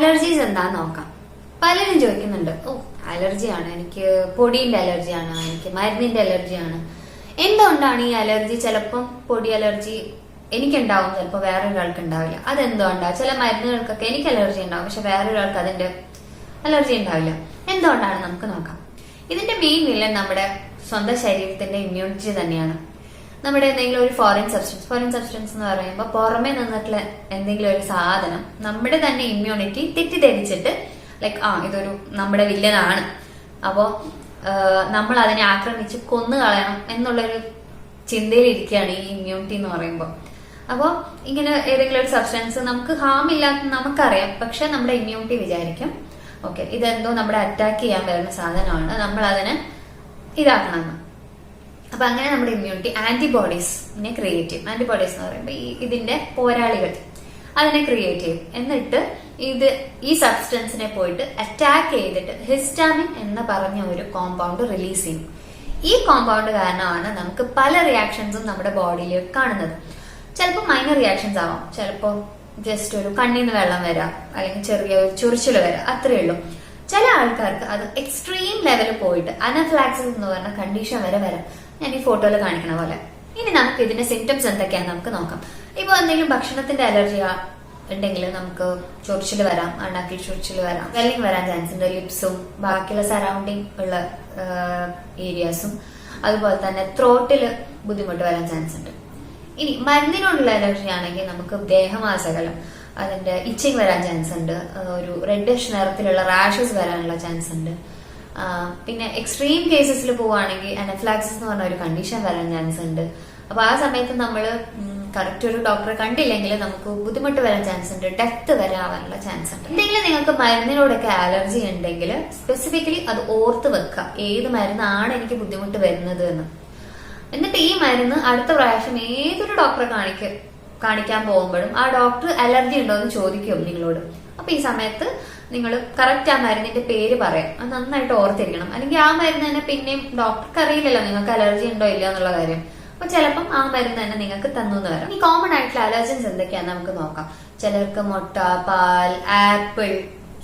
Allergies എന്താന്ന് നോക്കാം. പലരും ചോദിക്കുന്നുണ്ട് ഓ അലർജിയാണ് എനിക്ക് പൊടിയുടെ അലർജിയാണ് എനിക്ക് മരുന്നിന്റെ അലർജിയാണ്. എന്തുകൊണ്ടാണ് ഈ അലർജി? ചിലപ്പം പൊടി അലർജി എനിക്കുണ്ടാവും ചിലപ്പോൾ വേറൊരാൾക്ക് ഉണ്ടാവില്ല. അതെന്തുകൊണ്ടാണ് ചില മരുന്നുകൾക്കൊക്കെ എനിക്ക് അലർജി ഉണ്ടാവും പക്ഷെ വേറൊരാൾക്ക് അതിന്റെ അലർജി ഉണ്ടാവില്ല. എന്തുകൊണ്ടാണ്? നമുക്ക് നോക്കാം. ഇതിന്റെ മെയിൻ വില്ലൻ നമ്മുടെ സ്വന്തം ശരീരത്തിന്റെ ഇമ്മ്യൂണിറ്റി തന്നെയാണ്. നമ്മുടെ എന്തെങ്കിലും ഒരു ഫോറിൻ സബ്സ്റ്റൻസ് ഫോറിൻ സബ്സ്റ്റൻസ് എന്ന് പറയുമ്പോൾ പുറമേ നിന്നിട്ടുള്ള എന്തെങ്കിലും ഒരു സാധനം നമ്മുടെ തന്നെ ഇമ്മ്യൂണിറ്റി തെറ്റിദ്ധരിച്ചിട്ട് ലൈക്ക് ആ ഇതൊരു നമ്മുടെ വില്ലനാണ്. അപ്പോൾ നമ്മൾ അതിനെ ആക്രമിച്ച് കൊന്നു കളയണം എന്നുള്ളൊരു ചിന്തയിലിരിക്കുകയാണ് ഈ ഇമ്മ്യൂണിറ്റി എന്ന് പറയുമ്പോൾ അപ്പോൾ ഇങ്ങനെ ഏതെങ്കിലും ഒരു സബ്സ്റ്റൻസ് നമുക്ക് ഹാം ഇല്ലാത്ത നമുക്കറിയാം പക്ഷെ നമ്മുടെ ഇമ്മ്യൂണിറ്റി വിചാരിക്കും. ഓക്കെ ഇതെന്തോ നമ്മുടെ അറ്റാക്ക് ചെയ്യാൻ വരുന്ന സാധനമാണ്. നമ്മൾ അതിനെ ഇതാക്കണമെന്ന്. അപ്പൊ അങ്ങനെ നമ്മുടെ ഇമ്മ്യൂണിറ്റി ആന്റിബോഡീസിനെ ക്രിയേറ്റ് ചെയ്യും. ആന്റിബോഡീസ് എന്ന് പറയുമ്പോൾ ഈ ഇതിന്റെ പോരാളികൾ അതിനെ ക്രിയേറ്റ് ചെയ്യും. എന്നിട്ട് ഇത് ഈ സബ്സ്റ്റൻസിനെ പോയിട്ട് അറ്റാക്ക് ചെയ്തിട്ട് ഹിസ്റ്റാമിൻ എന്ന് പറഞ്ഞ ഒരു കോമ്പൗണ്ട് റിലീസ് ചെയ്യും. ഈ കോമ്പൗണ്ട് കാരണമാണ് നമുക്ക് പല റിയാക്ഷൻസും നമ്മുടെ ബോഡിയിൽ കാണുന്നത്. ചിലപ്പോൾ മൈനർ റിയാക്ഷൻസ് ആവാം. ചിലപ്പോൾ ജസ്റ്റ് ഒരു കണ്ണിന്ന് വെള്ളം വരാം. അല്ലെങ്കിൽ ചെറിയ ഒരു ചൊറിച്ചിൽ വരാം. അത്രയേ ഉള്ളൂ. ചില ആൾക്കാർക്ക് അത് എക്സ്ട്രീം ലെവലിൽ പോയിട്ട് അനഫ്ലാക്സിസ് എന്ന് പറഞ്ഞ കണ്ടീഷൻ വരെ വരാം. ഞാൻ ഈ ഫോട്ടോയിൽ കാണിക്കണ പോലെ. ഇനി നമുക്ക് ഇതിന്റെ സിംറ്റംസ് എന്തൊക്കെയാണെന്ന് നമുക്ക് നോക്കാം. ഇപ്പോൾ എന്തെങ്കിലും ഭക്ഷണത്തിന്റെ അലർജി ഉണ്ടെങ്കിൽ നമുക്ക് ചൊറിച്ചിൽ വരാം അണ്ണാക്കിൽ ചൊറിച്ചിൽ വരാം വെല്ലിങ് വരാൻ ചാൻസ് ഉണ്ട്. ലിപ്സും ബാക്കിയുള്ള സറൗണ്ടിങ് ഉള്ള ഏരിയാസും അതുപോലെ തന്നെ ത്രോട്ടിൽ ബുദ്ധിമുട്ട് വരാൻ ചാൻസ് ഉണ്ട്. ഇനി മരുന്നിനോടുള്ള അലർജി ആണെങ്കിൽ നമുക്ക് ദേഹമാസകലം അതിന്റെ ഇച്ചിങ് വരാൻ ചാൻസ് ഉണ്ട്. ഒരു റെഡിഷ് നിറത്തിലുള്ള റാഷസ് വരാനുള്ള ചാൻസ് ഉണ്ട്. പിന്നെ എക്സ്ട്രീം കേസസിൽ പോവുകയാണെങ്കിൽ അനഫ്ലാക്സിസ് എന്ന് പറഞ്ഞ ഒരു കണ്ടീഷൻ വരാൻ ചാൻസ് ഉണ്ട്. അപ്പൊ ആ സമയത്ത് നമ്മൾ കറക്റ്റ് ഒരു ഡോക്ടറെ കണ്ടില്ലെങ്കിൽ നമുക്ക് ബുദ്ധിമുട്ട് വരാൻ ചാൻസ് ഉണ്ട്. ഡെത്ത് വരാനുള്ള ചാൻസ് ഉണ്ട്. എന്തെങ്കിലും നിങ്ങൾക്ക് മരുന്നിനോടൊക്കെ അലർജി ഉണ്ടെങ്കിൽ സ്പെസിഫിക്കലി അത് ഓർത്ത് വെക്കുക ഏത് മരുന്നാണ് എനിക്ക് ബുദ്ധിമുട്ട് വരുന്നത് എന്ന്. എന്നിട്ട് ഈ മരുന്ന് അടുത്ത പ്രാവശ്യം ഏതൊരു ഡോക്ടറെ കാണിക്ക കാണിക്കാൻ പോകുമ്പോഴും ആ ഡോക്ടർ അലർജി ഉണ്ടോ എന്ന് ചോദിക്കും നിങ്ങളോട്. അപ്പൊ ഈ സമയത്ത് നിങ്ങൾ കറക്റ്റ് ആ മരുന്നിന്റെ പേര് പറയാം. അത് നന്നായിട്ട് ഓർത്തിരിക്കണം. അല്ലെങ്കിൽ ആ മരുന്ന് തന്നെ പിന്നെയും ഡോക്ടർക്ക് അറിയില്ലല്ലോ നിങ്ങൾക്ക് അലർജി ഉണ്ടോ ഇല്ല എന്നുള്ള കാര്യം. അപ്പൊ ചിലപ്പം ആ മരുന്ന് തന്നെ നിങ്ങൾക്ക് തന്നു എന്ന് വരാം. ഈ കോമൺ ആയിട്ടുള്ള അലർജൻസ് എന്തൊക്കെയാന്ന് നമുക്ക് നോക്കാം. ചിലർക്ക് മുട്ട പാൽ ആപ്പിൾ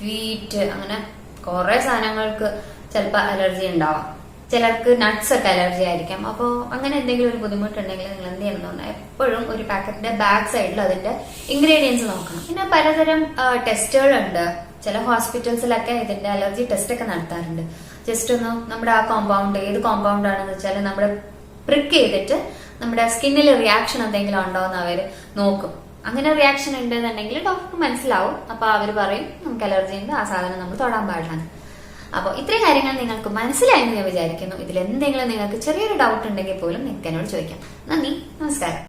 വീറ്റ് അങ്ങനെ കുറെ സാധനങ്ങൾക്ക് ചിലപ്പോൾ അലർജി ഉണ്ടാവാം. ചിലർക്ക് നട്ട്സ് ഒക്കെ അലർജി ആയിരിക്കാം. അപ്പോൾ അങ്ങനെ എന്തെങ്കിലും ഒരു ബുദ്ധിമുട്ടുണ്ടെങ്കിൽ നിങ്ങൾ എന്ത് ചെയ്യണം എപ്പോഴും ഒരു പാക്കറ്റിന്റെ ബാക്ക് സൈഡിൽ അതിന്റെ ഇൻഗ്രീഡിയൻസ് നോക്കണം. പിന്നെ പലതരം ടെസ്റ്റുകളുണ്ട് ചില ഹോസ്പിറ്റൽസിലൊക്കെ ഇതിന്റെ അലർജി ടെസ്റ്റ് ഒക്കെ നടത്താറുണ്ട്. ജസ്റ്റ് ഒന്ന് നമ്മുടെ ആ കോമ്പൗണ്ട് ഏത് കോമ്പൗണ്ട് ആണെന്ന് വെച്ചാൽ നമ്മുടെ പ്രിക്ക് ചെയ്തിട്ട് നമ്മുടെ സ്കിന്നിൽ റിയാക്ഷൻ എന്തെങ്കിലും ഉണ്ടോ എന്ന് അവർ നോക്കും. അങ്ങനെ റിയാക്ഷൻ ഉണ്ടെന്നുണ്ടെങ്കിൽ ഡോക്ടർക്ക് മനസ്സിലാവും. അപ്പൊ അവർ പറയും നമുക്ക് അലർജി ഉണ്ട്. ആ സാധനം നമ്മൾ തൊടാൻ പാടില്ല അപ്പോൾ ഇത്രയും കാര്യങ്ങൾ നിങ്ങൾക്ക് മനസ്സിലായെന്ന് ഞാൻ വിചാരിക്കുന്നു. ഇതിൽ എന്തെങ്കിലും നിങ്ങൾക്ക് ചെറിയൊരു ഡൗട്ട് ഉണ്ടെങ്കിൽ പോലും നിങ്ങൾക്ക് എന്നോട് ചോദിക്കാം. നന്ദി. നമസ്കാരം.